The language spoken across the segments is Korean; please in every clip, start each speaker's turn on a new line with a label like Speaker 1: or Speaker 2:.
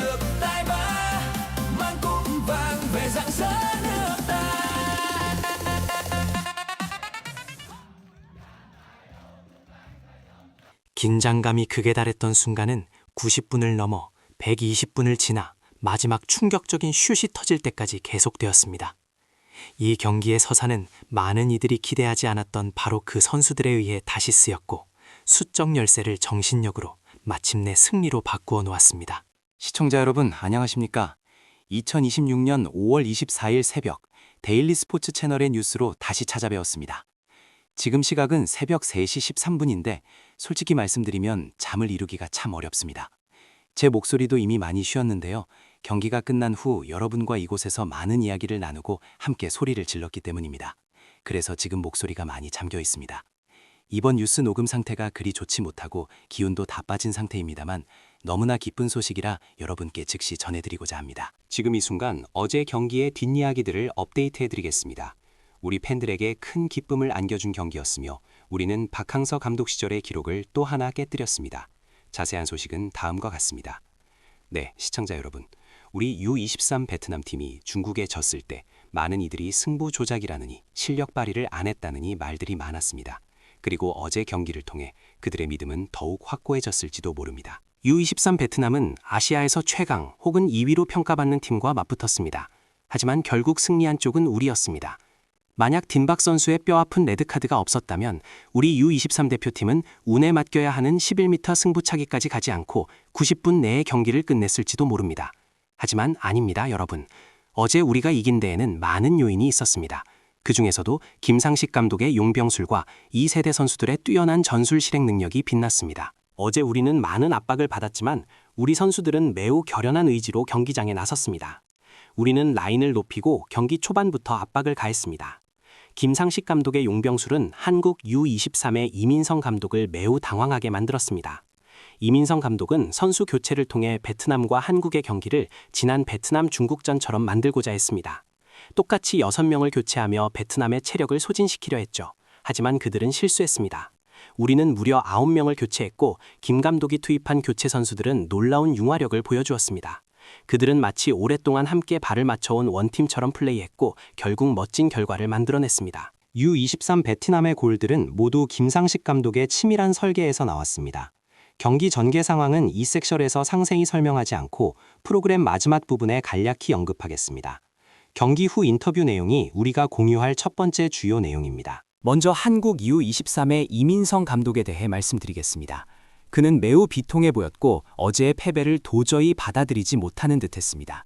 Speaker 1: Lược tài ba Mang cúp vàng về dạng dỡ nước ta
Speaker 2: 긴장감이 극에 달했던 순간은 90분을 넘어 120분을 지나 마지막 충격적인 슛이 터질 때까지 계속되었습니다. 이 경기의 서사는 많은 이들이 기대하지 않았던 바로 그 선수들에 의해 다시 쓰였고 수적 열세를 정신력으로 마침내 승리로 바꾸어 놓았습니다.
Speaker 3: 시청자 여러분 안녕하십니까? 2026년 5월 24일 새벽 데일리 스포츠 채널의 뉴스로 다시 찾아뵈었습니다. 지금 시각은 새벽 3시 13분인데 솔직히 말씀드리면 잠을 이루기가 참 어렵습니다. 제 목소리도 이미 많이 쉬었는데요. 경기가 끝난 후 여러분과 이곳에서 많은 이야기를 나누고 함께 소리를 질렀기 때문입니다. 그래서 지금 목소리가 많이 잠겨 있습니다. 이번 뉴스 녹음 상태가 그리 좋지 못하고 기운도 다 빠진 상태입니다만 너무나 기쁜 소식이라 여러분께 즉시 전해드리고자 합니다. 지금 이 순간 어제 경기의 뒷이야기들을 업데이트해드리겠습니다. 우리 팬들에게 큰 기쁨을 안겨준 경기였으며 우리는 박항서 감독 시절의 기록을 또 하나 깨뜨렸습니다. 자세한 소식은 다음과 같습니다. 네, 시청자 여러분. 우리 U23 베트남 팀이 중국에 졌을 때 많은 이들이 승부 조작이라느니 실력 발휘를 안 했다느니 말들이 많았습니다. 그리고 어제 경기를 통해 그들의 믿음은 더욱 확고해졌을지도 모릅니다. U23 베트남은 아시아에서 최강 혹은 2위로 평가받는 팀과 맞붙었습니다. 하지만 결국 승리한 쪽은 우리였습니다. 만약 딘박 선수의 뼈아픈 레드카드가 없었다면 우리 U23 대표팀은 운에 맡겨야 하는 11m 승부차기까지 가지 않고 90분 내에 경기를 끝냈을지도 모릅니다. 하지만 아닙니다, 여러분. 어제 우리가 이긴 데에는 많은 요인이 있었습니다. 그 중에서도 김상식 감독의 용병술과 2세대 선수들의 뛰어난 전술 실행 능력이 빛났습니다. 어제 우리는 많은 압박을 받았지만 우리 선수들은 매우 결연한 의지로 경기장에 나섰습니다. 우리는 라인을 높이고 경기 초반부터 압박을 가했습니다. 김상식 감독의 용병술은 한국 U23의 이민성 감독을 매우 당황하게 만들었습니다. 이민성 감독은 선수 교체를 통해 베트남과 한국의 경기를 지난 베트남 중국전처럼 만들고자 했습니다. 똑같이 6명을 교체하며 베트남의 체력을 소진시키려 했죠. 하지만 그들은 실수했습니다. 우리는 무려 9명을 교체했고 김 감독이 투입한 교체 선수들은 놀라운 융화력을 보여주었습니다. 그들은 마치 오랫동안 함께 발을 맞춰온 원팀처럼 플레이했고 결국 멋진 결과를 만들어냈습니다. U23 베트남의 골들은 모두 김상식 감독의 치밀한 설계에서 나왔습니다. 경기 전개 상황은 이 섹션에서 상세히 설명하지 않고 프로그램 마지막 부분에 간략히 언급하겠습니다. 경기 후 인터뷰 내용이 우리가 공유할 첫 번째 주요 내용입니다. 먼저 한국 U23의 이민성 감독에 대해 말씀드리겠습니다. 그는 매우 비통해 보였고 어제의 패배를 도저히 받아들이지 못하는 듯했습니다.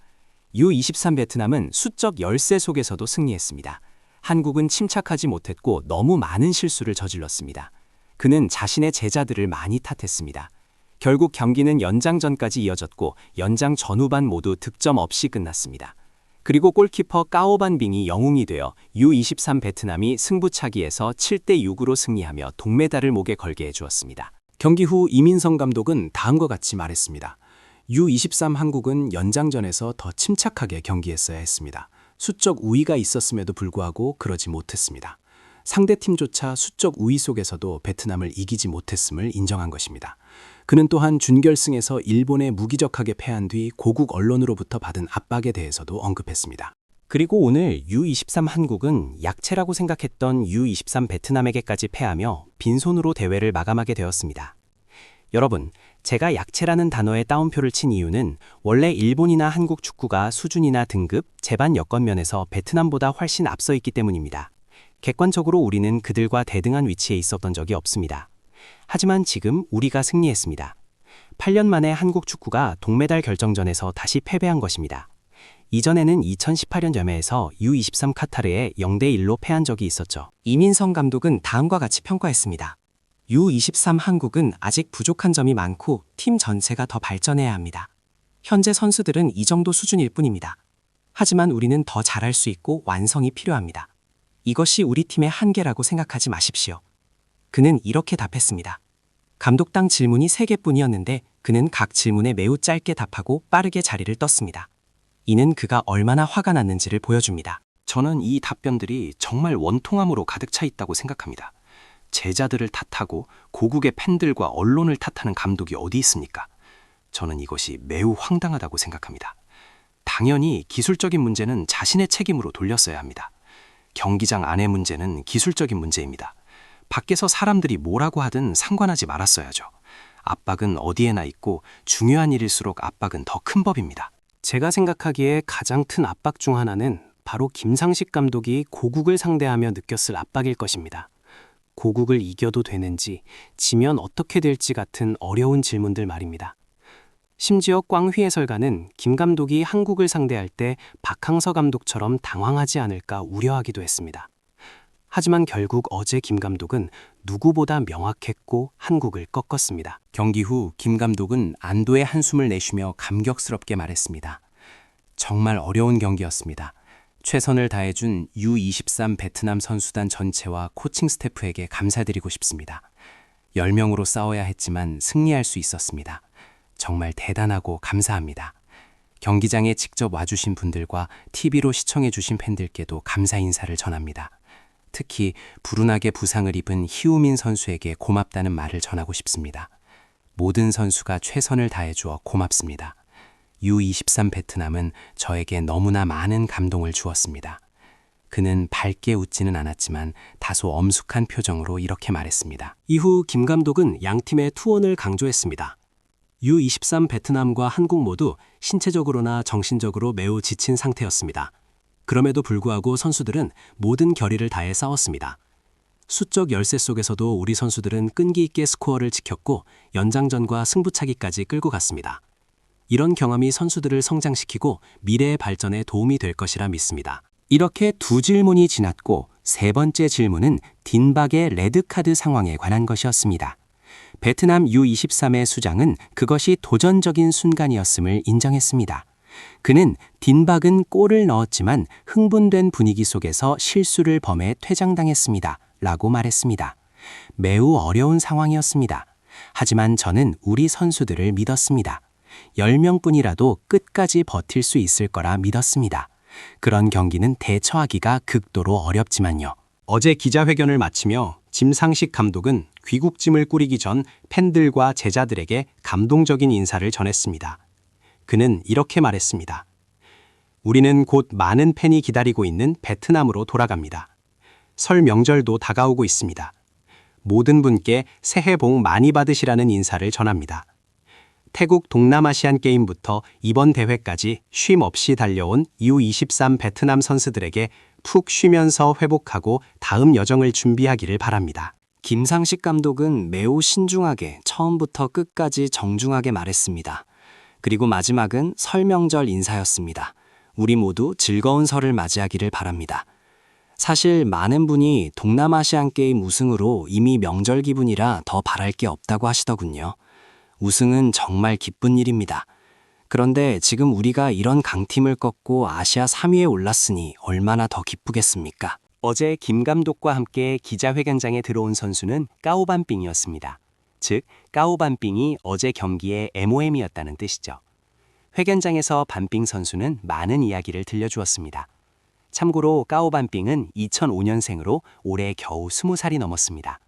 Speaker 3: U23 베트남은 수적 열세 속에서도 승리했습니다. 한국은 침착하지 못했고 너무 많은 실수를 저질렀습니다. 그는 자신의 제자들을 많이 탓했습니다. 결국 경기는 연장전까지 이어졌고 연장 전후반 모두 득점 없이 끝났습니다. 그리고 골키퍼 까오반빙이 영웅이 되어 U23 베트남이 승부차기에서 7대 6으로 승리하며 동메달을 목에 걸게 해주었습니다. 경기 후 이민성 감독은 다음과 같이 말했습니다. U23 한국은 연장전에서 더 침착하게 경기했어야 했습니다. 수적 우위가 있었음에도 불구하고 그러지 못했습니다. 상대팀조차 수적 우위 속에서도 베트남을 이기지 못했음을 인정한 것입니다. 그는 또한 준결승에서 일본에 무기적하게 패한 뒤 고국 언론으로부터 받은 압박에 대해서도 언급했습니다. 그리고 오늘 U23 한국은 약체라고 생각했던 U23 베트남에게까지 패하며 빈손으로 대회를 마감하게 되었습니다. 여러분, 제가 약체라는 단어에 따옴표를 친 이유는 원래 일본이나 한국 축구가 수준이나 등급, 재반 여건 면에서 베트남보다 훨씬 앞서 있기 때문입니다. 객관적으로 우리는 그들과 대등한 위치에 있었던 적이 없습니다. 하지만 지금 우리가 승리했습니다. 8년 만에 한국 축구가 동메달 결정전에서 다시 패배한 것입니다. 이전에는 2018년 점에서 U23 카타르에 0대1로 패한 적이 있었죠. 이민성 감독은 다음과 같이 평가했습니다. U23 한국은 아직 부족한 점이 많고 팀 전체가 더 발전해야 합니다. 현재 선수들은 이 정도 수준일 뿐입니다. 하지만 우리는 더 잘할 수 있고 완성이 필요합니다. 이것이 우리 팀의 한계라고 생각하지 마십시오. 그는 이렇게 답했습니다. 감독당 질문이 3개뿐이었는데 그는 각 질문에 매우 짧게 답하고 빠르게 자리를 떴습니다. 이는 그가 얼마나 화가 났는지를 보여줍니다.
Speaker 4: 저는 이 답변들이 정말 원통함으로 가득 차 있다고 생각합니다. 제자들을 탓하고 고국의 팬들과 언론을 탓하는 감독이 어디 있습니까? 저는 이것이 매우 황당하다고 생각합니다. 당연히 기술적인 문제는 자신의 책임으로 돌렸어야 합니다. 경기장 안의 문제는 기술적인 문제입니다. 밖에서 사람들이 뭐라고 하든 상관하지 말았어야죠. 압박은 어디에나 있고 중요한 일일수록 압박은 더 큰 법입니다.
Speaker 3: 제가 생각하기에 가장 큰 압박 중 하나는 바로 김상식 감독이 고국을 상대하며 느꼈을 압박일 것입니다. 고국을 이겨도 되는지, 지면 어떻게 될지 같은 어려운 질문들 말입니다. 심지어 꽝휘 해설가는 김 감독이 한국을 상대할 때 박항서 감독처럼 당황하지 않을까 우려하기도 했습니다. 하지만 결국 어제 김 감독은 누구보다 명확했고 한국을 꺾었습니다.
Speaker 4: 경기 후 김 감독은 안도의 한숨을 내쉬며 감격스럽게 말했습니다. 정말 어려운 경기였습니다. 최선을 다해준 U23 베트남 선수단 전체와 코칭 스태프에게 감사드리고 싶습니다. 10명으로 싸워야 했지만 승리할 수 있었습니다. 정말 대단하고 감사합니다. 경기장에 직접 와주신 분들과 TV로 시청해주신 팬들께도 감사 인사를 전합니다. 특히 불운하게 부상을 입은 희우민 선수에게 고맙다는 말을 전하고 싶습니다. 모든 선수가 최선을 다해주어 고맙습니다. U23 베트남은 저에게 너무나 많은 감동을 주었습니다. 그는 밝게 웃지는 않았지만 다소 엄숙한 표정으로 이렇게 말했습니다.
Speaker 3: 이후 김 감독은 양 팀의 투혼을 강조했습니다. U23 베트남과 한국 모두 신체적으로나 정신적으로 매우 지친 상태였습니다. 그럼에도 불구하고 선수들은 모든 결의를 다해 싸웠습니다. 수적 열세 속에서도 우리 선수들은 끈기 있게 스코어를 지켰고 연장전과 승부차기까지 끌고 갔습니다. 이런 경험이 선수들을 성장시키고 미래의 발전에 도움이 될 것이라 믿습니다.
Speaker 4: 이렇게 두 질문이 지났고 세 번째 질문은 딘박의 레드카드 상황에 관한 것이었습니다. 베트남 U23의 수장은 그것이 도전적인 순간이었음을 인정했습니다. 그는 딘박은 골을 넣었지만 흥분된 분위기 속에서 실수를 범해 퇴장당했습니다. 라고 말했습니다. 매우 어려운 상황이었습니다. 하지만 저는 우리 선수들을 믿었습니다. 10명뿐이라도 끝까지 버틸 수 있을 거라 믿었습니다. 그런 경기는 대처하기가 극도로 어렵지만요.
Speaker 3: 어제 기자회견을 마치며 짐상식 감독은 귀국짐을 꾸리기 전 팬들과 제자들에게 감동적인 인사를 전했습니다. 그는 이렇게 말했습니다. 우리는 곧 많은 팬이 기다리고 있는 베트남으로 돌아갑니다. 설 명절도 다가오고 있습니다. 모든 분께 새해 복 많이 받으시라는 인사를 전합니다. 태국 동남아시안 게임부터 이번 대회까지 쉼 없이 달려온 U23 베트남 선수들에게 푹 쉬면서 회복하고 다음 여정을 준비하기를 바랍니다. 김상식 감독은 매우 신중하게 처음부터 끝까지 정중하게 말했습니다. 그리고 마지막은 설명절 인사였습니다. 우리 모두 즐거운 설을 맞이하기를 바랍니다. 사실 많은 분이 동남아시안 게임 우승으로 이미 명절 기분이라 더 바랄 게 없다고 하시더군요. 우승은 정말 기쁜 일입니다. 그런데 지금 우리가 이런 강팀을 꺾고 아시아 3위에 올랐으니 얼마나 더 기쁘겠습니까? 어제 김 감독과 함께 기자회견장에 들어온 선수는 까오반빙이었습니다. 즉, 까오반빙이 어제 경기의 MOM이었다는 뜻이죠. 회견장에서 반빙 선수는 많은 이야기를 들려주었습니다. 참고로 까오반빙은 2005년생으로 올해 겨우 20살이 넘었습니다.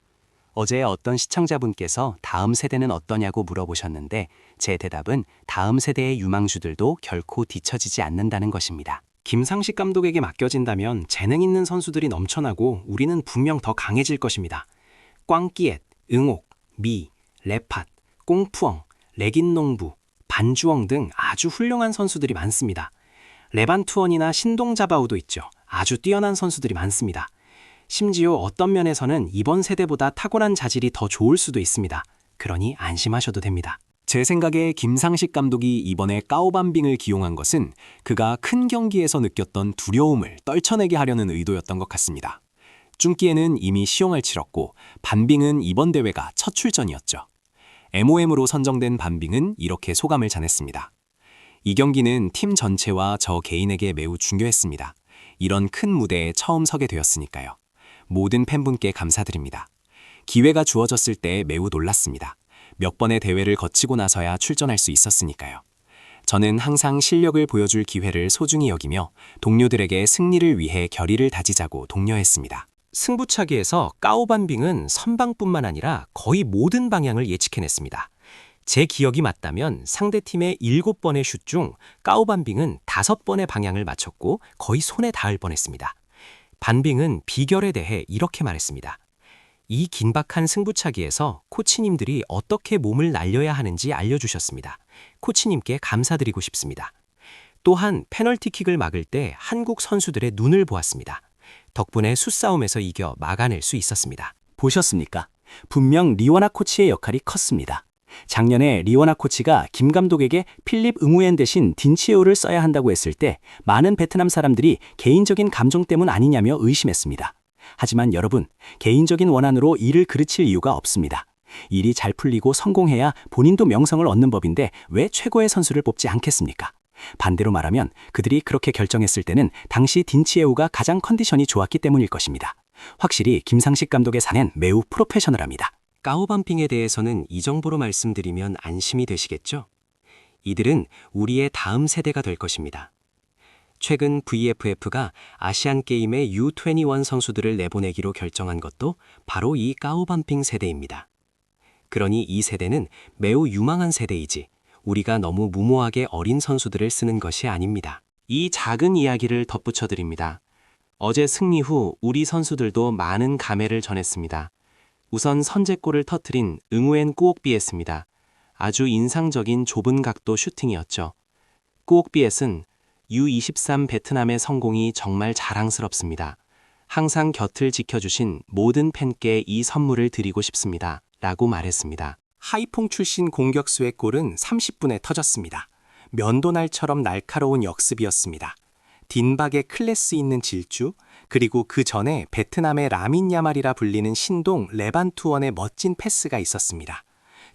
Speaker 3: 어제 어떤 시청자분께서 다음 세대는 어떠냐고 물어보셨는데 제 대답은 다음 세대의 유망주들도 결코 뒤처지지 않는다는 것입니다. 김상식 감독에게 맡겨진다면 재능 있는 선수들이 넘쳐나고 우리는 분명 더 강해질 것입니다. 꽝끼엣, 응옥, 미, 레팟, 꽁푸엉, 레긴농부, 반주엉 등 아주 훌륭한 선수들이 많습니다. 레반투언이나 신동자바우도 있죠. 아주 뛰어난 선수들이 많습니다. 심지어 어떤 면에서는 이번 세대보다 탁월한 자질이 더 좋을 수도 있습니다. 그러니 안심하셔도 됩니다. 제 생각에 김상식 감독이 이번에 까오반빙을 기용한 것은 그가 큰 경기에서 느꼈던 두려움을 떨쳐내게 하려는 의도였던 것 같습니다. 쭝기에는 이미 시용을 치렀고 반빙은 이번 대회가 첫 출전이었죠. MOM으로 선정된 반빙은 이렇게 소감을 전했습니다. 이 경기는 팀 전체와 저 개인에게 매우 중요했습니다. 이런 큰 무대에 처음 서게 되었으니까요. 모든 팬분께 감사드립니다. 기회가 주어졌을 때 매우 놀랐습니다. 몇 번의 대회를 거치고 나서야 출전할 수 있었으니까요. 저는 항상 실력을 보여줄 기회를 소중히 여기며 동료들에게 승리를 위해 결의를 다지자고 독려했습니다. 승부차기에서 까오반빙은 선방뿐만 아니라 거의 모든 방향을 예측해냈습니다. 제 기억이 맞다면 상대팀의 7번의 슛 중 까오반빙은 5번의 방향을 맞췄고 거의 손에 닿을 뻔했습니다. 반빙은 비결에 대해 이렇게 말했습니다. 이 긴박한 승부차기에서 코치님들이 어떻게 몸을 날려야 하는지 알려주셨습니다. 코치님께 감사드리고 싶습니다. 또한 페널티킥을 막을 때 한국 선수들의 눈을 보았습니다. 덕분에 수싸움에서 이겨 막아낼 수 있었습니다. 보셨습니까? 분명 리워나 코치의 역할이 컸습니다. 작년에 리워나 코치가 김 감독에게 필립 응우엔 대신 딘치에오를 써야 한다고 했을 때 많은 베트남 사람들이 개인적인 감정 때문 아니냐며 의심했습니다. 하지만 여러분, 개인적인 원한으로 일을 그르칠 이유가 없습니다. 일이 잘 풀리고 성공해야 본인도 명성을 얻는 법인데 왜 최고의 선수를 뽑지 않겠습니까? 반대로 말하면 그들이 그렇게 결정했을 때는 당시 딘치에우가 가장 컨디션이 좋았기 때문일 것입니다. 확실히 김상식 감독의 사내는 매우 프로페셔널합니다. 까오반핑에 대해서는 이 정도로 말씀드리면 안심이 되시겠죠? 이들은 우리의 다음 세대가 될 것입니다. 최근 VFF가 아시안 게임의 U21 선수들을 내보내기로 결정한 것도 바로 이 까오반핑 세대입니다. 그러니 이 세대는 매우 유망한 세대이지 우리가 너무 무모하게 어린 선수들을 쓰는 것이 아닙니다. 이 작은 이야기를 덧붙여 드립니다. 어제 승리 후 우리 선수들도 많은 감회를 전했습니다. 우선 선제골을 터트린 응우엔 꾸옥비에스입니다. 아주 인상적인 좁은 각도 슈팅이었죠. 꾸옥비에스는 U23 베트남의 성공이 정말 자랑스럽습니다. 항상 곁을 지켜주신 모든 팬께 이 선물을 드리고 싶습니다. 라고 말했습니다. 하이퐁 출신 공격수의 골은 30분에 터졌습니다. 면도날처럼 날카로운 역습이었습니다. 딘박의 클래스 있는 질주, 그리고 그 전에 베트남의 라민 야말이라 불리는 신동 레반투원의 멋진 패스가 있었습니다.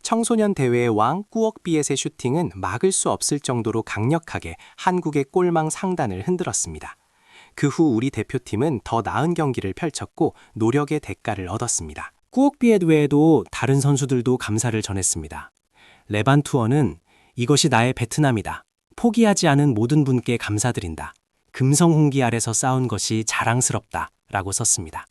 Speaker 3: 청소년 대회의 왕 꾸억비엣의 슈팅은 막을 수 없을 정도로 강력하게 한국의 골망 상단을 흔들었습니다. 그 후 우리 대표팀은 더 나은 경기를 펼쳤고 노력의 대가를 얻었습니다. 꾸억비엣 외에도 다른 선수들도 감사를 전했습니다. 레반투어는 이것이 나의 베트남이다. 포기하지 않은 모든 분께 감사드린다. 금성홍기 아래서 싸운 것이 자랑스럽다. 라고 썼습니다.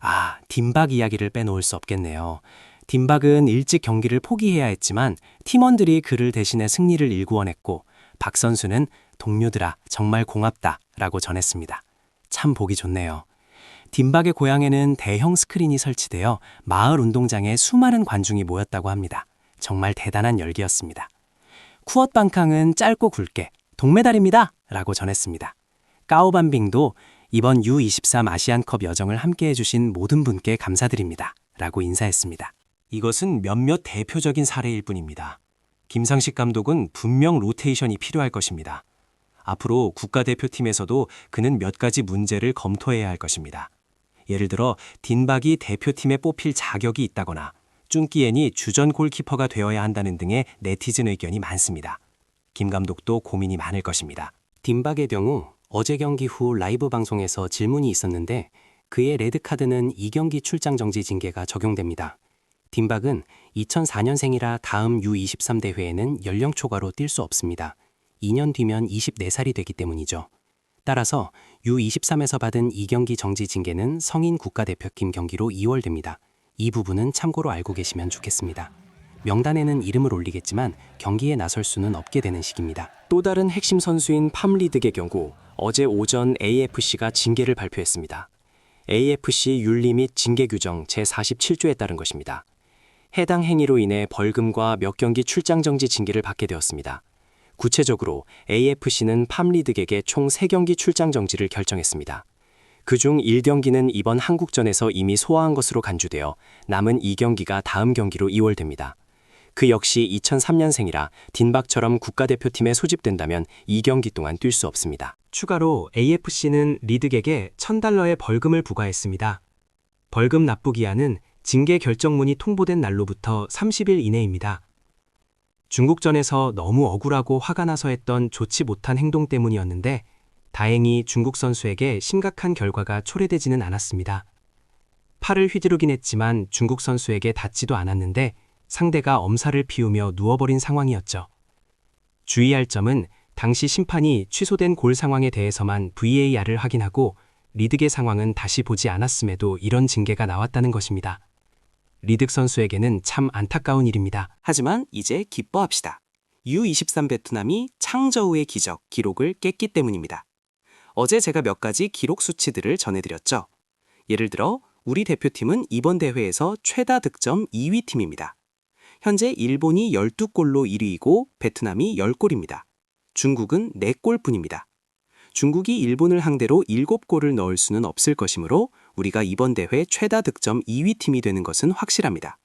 Speaker 3: 아, 딘박 이야기를 빼놓을 수 없겠네요. 딘박은 일찍 경기를 포기해야 했지만 팀원들이 그를 대신해 승리를 일구어냈고 박 선수는 동료들아 정말 고맙다 라고 전했습니다. 참 보기 좋네요. 딘박의 고향에는 대형 스크린이 설치되어 마을 운동장에 수많은 관중이 모였다고 합니다. 정말 대단한 열기였습니다. 쿠엇 방캉은 짧고 굵게 동메달입니다! 라고 전했습니다. 까오반빙도 이번 U23 아시안컵 여정을 함께 해 주신 모든 분께 감사드립니다. 라고 인사했습니다. 이것은 몇몇 대표적인 사례일 뿐입니다. 김상식 감독은 분명 로테이션이 필요할 것입니다. 앞으로 국가대표팀에서도 그는 몇 가지 문제를 검토해야 할 것입니다. 예를 들어 딘박이 대표팀에 뽑힐 자격이 있다거나 쭝끼엔이 주전 골키퍼가 되어야 한다는 등의 네티즌 의견이 많습니다. 김 감독도 고민이 많을 것입니다. 딘박의 경우 어제 경기 후 라이브 방송에서 질문이 있었는데 그의 레드카드는 2경기 출장 정지 징계가 적용됩니다. 딘박은 2004년생이라 다음 U23 대회에는 연령 초과로 뛸 수 없습니다. 2년 뒤면 24살이 되기 때문이죠. 따라서 U23에서 받은 2경기 정지 징계는 성인 국가대표팀 경기로 이월됩니다. 이 부분은 참고로 알고 계시면 좋겠습니다. 명단에는 이름을 올리겠지만 경기에 나설 수는 없게 되는 시기입니다. 또 다른 핵심 선수인 팜리득의 경우 어제 오전 AFC가 징계를 발표했습니다. AFC 윤리 및 징계 규정 제47조에 따른 것입니다. 해당 행위로 인해 벌금과 몇 경기 출장 정지 징계를 받게 되었습니다. 구체적으로 AFC는 팜리득에게 총 3경기 출장 정지를 결정했습니다. 그중 1경기는 이번 한국전에서 이미 소화한 것으로 간주되어 남은 2경기가 다음 경기로 이월됩니다. 그 역시 2003년생이라 딘박처럼 국가대표팀에 소집된다면 2경기 동안 뛸 수 없습니다. 추가로 AFC는 리득에게 1000달러의 벌금을 부과했습니다. 벌금 납부 기한은 징계 결정문이 통보된 날로부터 30일 이내입니다. 중국전에서 너무 억울하고 화가 나서 했던 좋지 못한 행동 때문이었는데 다행히 중국 선수에게 심각한 결과가 초래되지는 않았습니다. 팔을 휘두르긴 했지만 중국 선수에게 닿지도 않았는데 상대가 엄살을 피우며 누워버린 상황이었죠.
Speaker 2: 주의할 점은 당시 심판이 취소된 골 상황에 대해서만 VAR을 확인하고 리득의 상황은 다시 보지 않았음에도 이런 징계가 나왔다는 것입니다. 리득 선수에게는 참 안타까운 일입니다.
Speaker 5: 하지만 이제 기뻐합시다. U23 베트남이 창저우의 기적 기록을 깼기 때문입니다. 어제 제가 몇 가지 기록 수치들을 전해드렸죠. 예를 들어 우리 대표팀은 이번 대회에서 최다 득점 2위 팀입니다. 현재 일본이 12골로 1위이고 베트남이 10골입니다. 중국은 4골 뿐입니다. 중국이 일본을 상대로 7골을 넣을 수는 없을 것이므로 우리가 이번 대회 최다 득점 2위 팀이 되는 것은 확실합니다.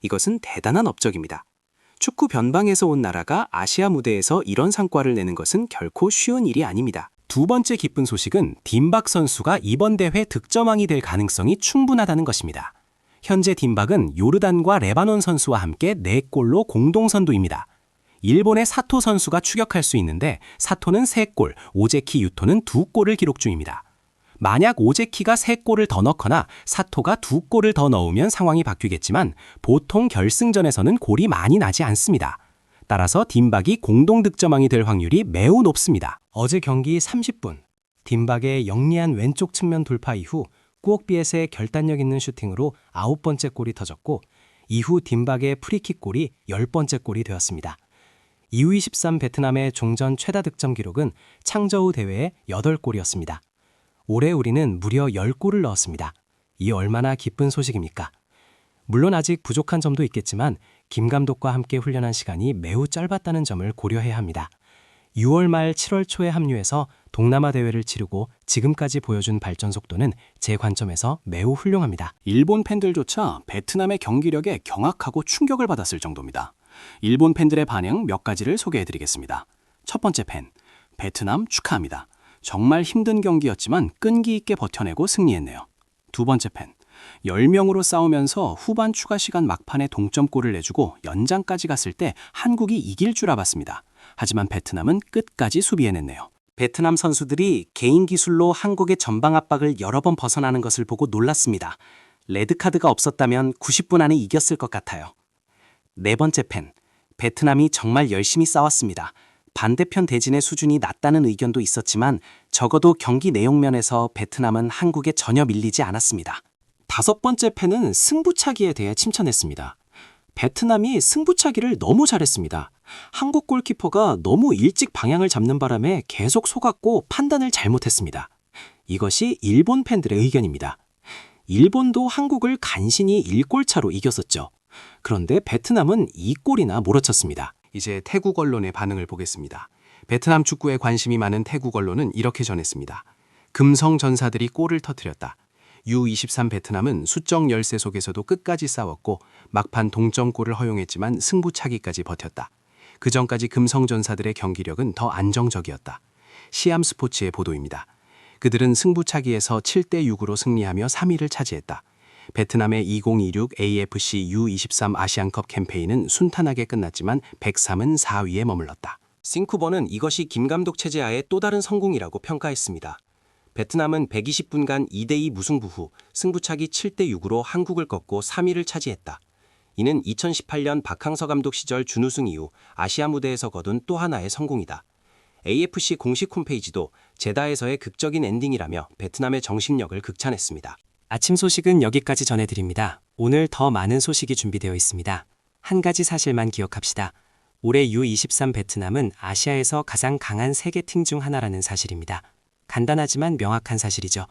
Speaker 5: 이것은 대단한 업적입니다. 축구 변방에서 온 나라가 아시아 무대에서 이런 성과를 내는 것은 결코 쉬운 일이 아닙니다.
Speaker 3: 두 번째 기쁜 소식은 딘박 선수가 이번 대회 득점왕이 될 가능성이 충분하다는 것입니다. 현재 딘박은 요르단과 레바논 선수와 함께 4골로 공동 선두입니다. 일본의 사토 선수가 추격할 수 있는데 사토는 3골, 오제키 유토는 2골을 기록 중입니다. 만약 오제키가 3골을 더 넣거나 사토가 2골을 더 넣으면 상황이 바뀌겠지만 보통 결승전에서는 골이 많이 나지 않습니다. 따라서 딘박이 공동 득점왕이 될 확률이 매우 높습니다.
Speaker 2: 어제 경기 30분 딘박의 영리한 왼쪽 측면 돌파 이후 꾸옥비엣의 결단력 있는 슈팅으로 아홉 번째 골이 터졌고 이후 딘박의 프리킥 골이 열 번째 골이 되었습니다. U23 베트남의 종전 최다 득점 기록은 창저우 대회의 8골이었습니다. 올해 우리는 무려 10골을 넣었습니다. 이 얼마나 기쁜 소식입니까? 물론 아직 부족한 점도 있겠지만 김 감독과 함께 훈련한 시간이 매우 짧았다는 점을 고려해야 합니다. 6월 말 7월 초에 합류해서 동남아 대회를 치르고 지금까지 보여준 발전 속도는 제 관점에서 매우 훌륭합니다.
Speaker 3: 일본 팬들조차 베트남의 경기력에 경악하고 충격을 받았을 정도입니다. 일본 팬들의 반응 몇 가지를 소개해 드리겠습니다. 첫 번째 팬, 베트남 축하합니다. 정말 힘든 경기였지만 끈기 있게 버텨내고 승리했네요. 두 번째 팬, 10명으로 싸우면서 후반 추가 시간 막판에 동점골을 내주고 연장까지 갔을 때 한국이 이길 줄 알았습니다. 하지만 베트남은 끝까지 수비해냈네요.
Speaker 5: 베트남 선수들이 개인 기술로 한국의 전방 압박을 여러 번 벗어나는 것을 보고 놀랐습니다. 레드카드가 없었다면 90분 안에 이겼을 것 같아요. 네 번째 팬. 베트남이 정말 열심히 싸웠습니다. 반대편 대진의 수준이 낮다는 의견도 있었지만 적어도 경기 내용면에서 베트남은 한국에 전혀 밀리지 않았습니다. 다섯 번째 팬은 승부차기에 대해 칭찬했습니다. 베트남이 승부차기를 너무 잘했습니다. 한국 골키퍼가 너무 일찍 방향을 잡는 바람에 계속 속았고 판단을 잘못했습니다. 이것이 일본 팬들의 의견입니다. 일본도 한국을 간신히 1골 차로 이겼었죠. 그런데 베트남은 2골이나 몰아쳤습니다.
Speaker 3: 이제 태국 언론의 반응을 보겠습니다. 베트남 축구에 관심이 많은 태국 언론은 이렇게 전했습니다. 금성 전사들이 골을 터뜨렸다. U23 베트남은 수적 열세 속에서도 끝까지 싸웠고 막판 동점골을 허용했지만 승부차기까지 버텼다. 그 전까지 금성 전사들의 경기력은 더 안정적이었다. 시암 스포츠의 보도입니다. 그들은 승부차기에서 7대 6으로 승리하며 3위를 차지했다. 베트남의 2026 AFC U23 아시안컵 캠페인은 순탄하게 끝났지만 103은 4위에 머물렀다.
Speaker 5: 싱쿠버는 이것이 김 감독 체제하의 또 다른 성공이라고 평가했습니다. 베트남은 120분간 2대2 무승부 후 승부차기 7대6으로 한국을 꺾고 3위를 차지했다. 이는 2018년 박항서 감독 시절 준우승 이후 아시아 무대에서 거둔 또 하나의 성공이다. AFC 공식 홈페이지도 제다에서의 극적인 엔딩이라며 베트남의 정신력을 극찬했습니다.
Speaker 2: 아침 소식은 여기까지 전해드립니다. 오늘 더 많은 소식이 준비되어 있습니다. 한 가지 사실만 기억합시다. 올해 U23 베트남은 아시아에서 가장 강한 세계 팀 중 하나라는 사실입니다. 간단하지만 명확한 사실이죠.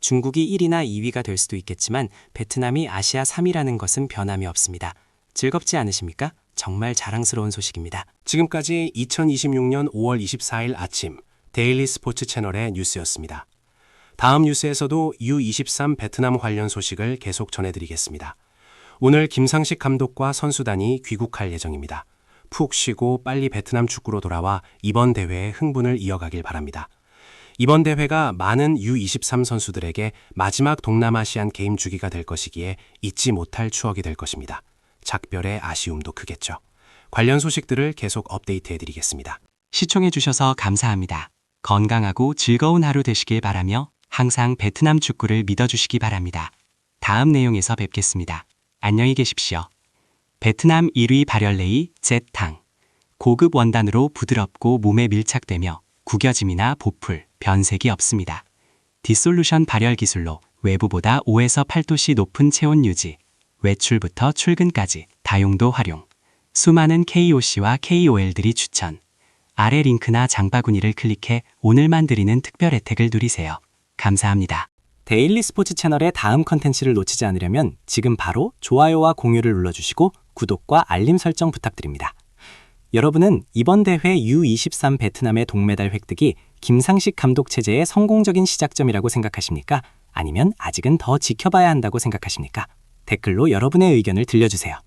Speaker 2: 중국이 1위나 2위가 될 수도 있겠지만 베트남이 아시아 3위라는 것은 변함이 없습니다. 즐겁지 않으십니까? 정말 자랑스러운 소식입니다.
Speaker 3: 지금까지 2026년 5월 24일 아침 데일리 스포츠 채널의 뉴스였습니다. 다음 뉴스에서도 U23 베트남 관련 소식을 계속 전해드리겠습니다. 오늘 김상식 감독과 선수단이 귀국할 예정입니다. 푹 쉬고 빨리 베트남 축구로 돌아와 이번 대회의 흥분을 이어가길 바랍니다. 이번 대회가 많은 U23 선수들에게 마지막 동남아시안 게임 주기가 될 것이기에 잊지 못할 추억이 될 것입니다. 작별의 아쉬움도 크겠죠. 관련 소식들을 계속 업데이트해 드리겠습니다.
Speaker 2: 시청해 주셔서 감사합니다. 건강하고 즐거운 하루 되시길 바라며 항상 베트남 축구를 믿어주시기 바랍니다. 다음 내용에서 뵙겠습니다. 안녕히 계십시오. 베트남 1위 발열레이 제탕
Speaker 3: 고급 원단으로 부드럽고 몸에 밀착되며 구겨짐이나 보풀, 변색이 없습니다. 디솔루션 발열 기술로 외부보다 5에서 8도씨 높은 체온 유지, 외출부터 출근까지 다용도 활용, 수많은 KOC와 KOL들이 추천. 아래 링크나 장바구니를 클릭해 오늘만 드리는 특별 혜택을 누리세요. 감사합니다.
Speaker 6: 데일리 스포츠 채널의 다음 컨텐츠를 놓치지 않으려면 지금 바로 좋아요와 공유를 눌러주시고 구독과 알림 설정 부탁드립니다. 여러분은 이번 대회 U23 베트남의 동메달 획득이 김상식 감독 체제의 성공적인 시작점이라고 생각하십니까? 아니면 아직은 더 지켜봐야 한다고 생각하십니까? 댓글로 여러분의 의견을 들려주세요.